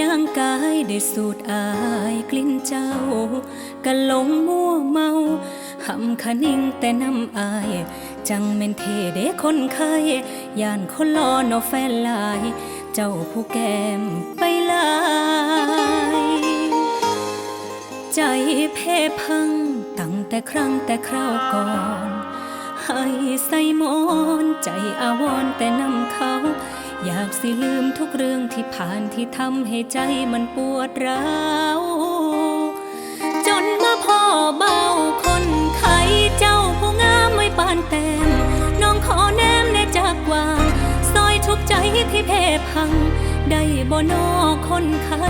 ย่างกายเด็ดสูดอายกลิ่นเจ้ากันหลงมั่วเมาหำคะนิ่งแต่น้ำอาย จังเมนเทเด้คนไข้ย่านคนรอนอแฟนลาย เจ้าผู้แก้มไปลาย ใจเพ่พังตั้งแต่ครั้งแต่คราวก่อน ให้ใส่หมอนใจอาวรแต่นำเขา อยากสิลืมทุกเรื่องที่ผ่านที่ทำให้ใจมันปวดร้าวจนมาพ่อเบาคนไข้เจ้าผู้งามไม่ปานแต้มน้องขอแนมแน่จากวางซอยทุกใจที่เพพัง ได้บ่นอคนไข้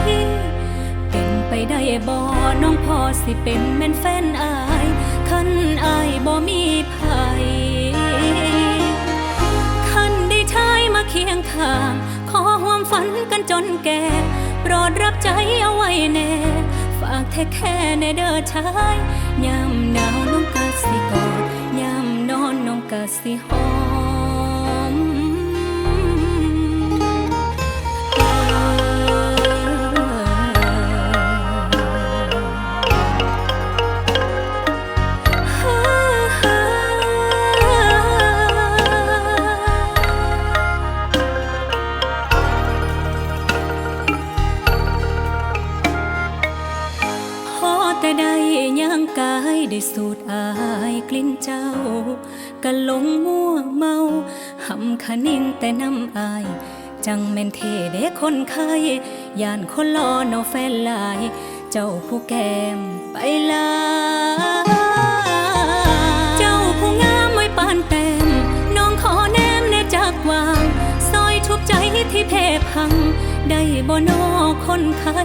เป็นไปได้บ่น้องพ่อสิเป็นแม่นแฟนอาย คันอายบ่มีภัย จนแก่โปรดรับใจเอาไว้แน่ ฝากแท้แค่ในเด้อชายยามหนาวน้องกะสิกอดยามนอนน้องกะสิหอ ได้สูดอายกลิ่นเจ้า กันหลงมั่วเมาหำคะนิ่งแต่น้ำอาย จังแม่นเทเด้คนไข้ยานคนรอนอแฟนหลาย เจ้าผู้แก้มไปลาเจ้าผู้งามไม่ปานแต้มน้องขอแนมแน่จากวางซอยทุกใจที่เพพัง ได้บ่นอคนไข้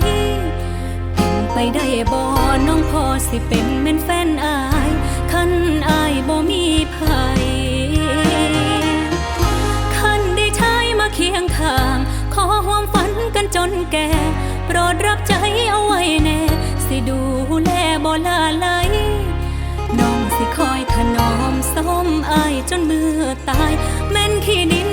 ไปได้บ่น้องพอสิเป็นแม่นแฟนอายคันอายบ่มีภัยคันได้ชายมาเคียงข้าง ขอห่วมฝันกันจนแก่ โปรดรับใจเอาไว้แน่ สิดูแลบ่ลาไหลน้องสิคอยถนอมส้มอายจนมือตาย แม่นขี้ดี